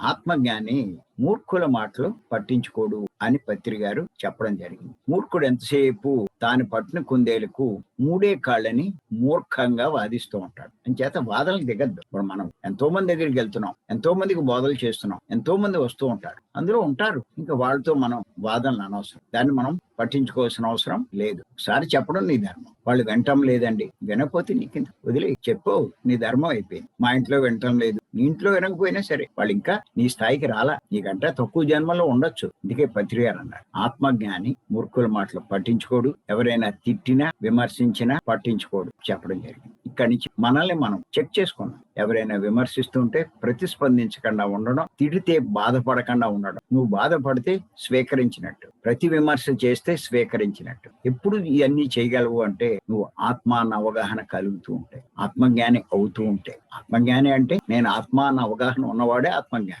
ఆత్మజ్ఞాని మూర్ఖుల మాటలు పట్టించుకోడు అని పత్రి గారు చెప్పడం జరిగింది. మూర్ఖుడు ఎంతసేపు తాను పట్టిన కుందేలకు మూడే కాళ్ళని మూర్ఖంగా వాదిస్తూ ఉంటాడు. అంచేత వాదనలు దిగద్దు. ఇప్పుడు మనం ఎంతో మంది దగ్గరికి వెళ్తున్నాం. ఎంతో మందికి బోధలు చేస్తున్నాం. ఎంతో మంది వస్తూ ఉంటారు. అందులో ఉంటారు. ఇంకా వాళ్ళతో మనం వాదనలు అనవసరం. దాన్ని మనం పట్టించుకోవాల్సిన అవసరం లేదు. ఒకసారి చెప్పడం నీ ధర్మం. వాళ్ళు వినటం లేదండి. వినకపోతే నీకు వదిలే. చెప్పు. నీ ధర్మం అయిపోయింది. మా ఇంట్లో వినటం లేదు. నీ ఇంట్లో వినకపోయినా సరే వాళ్ళు ఇంకా నీ స్థాయికి రాలా. నీకంటే తక్కువ జన్మలో ఉండొచ్చు. అందుకే పత్రిగారు అన్నారు ఆత్మజ్ఞాని మూర్ఖుల మాటలు పట్టించుకోడు. ఎవరైనా తిట్టినా విమర్శించినా పట్టించుకోడు. చెప్పడం జరిగింది. ఇక్కడి నుంచి మనల్ని మనం చెక్ చేసుకున్నాం ఎవరైనా విమర్శిస్తుంటే ప్రతిస్పందించకుండా ఉండడం తిడితే బాధపడకుండా ఉండడం. నువ్వు బాధపడితే స్వీకరించినట్టు. ప్రతి విమర్శ చేస్తే స్వీకరించినట్టు. ఎప్పుడు ఇవన్నీ చేయగలవు అంటే నువ్వు ఆత్మ అన్న అవగాహన కలుగుతూ ఉంటాయి ఆత్మజ్ఞాని అవుతూ ఉంటాయి ఆత్మజ్ఞాని అంటే నేను ఆత్మ అన్న అవగాహన ఉన్నవాడే ఆత్మజ్ఞాని.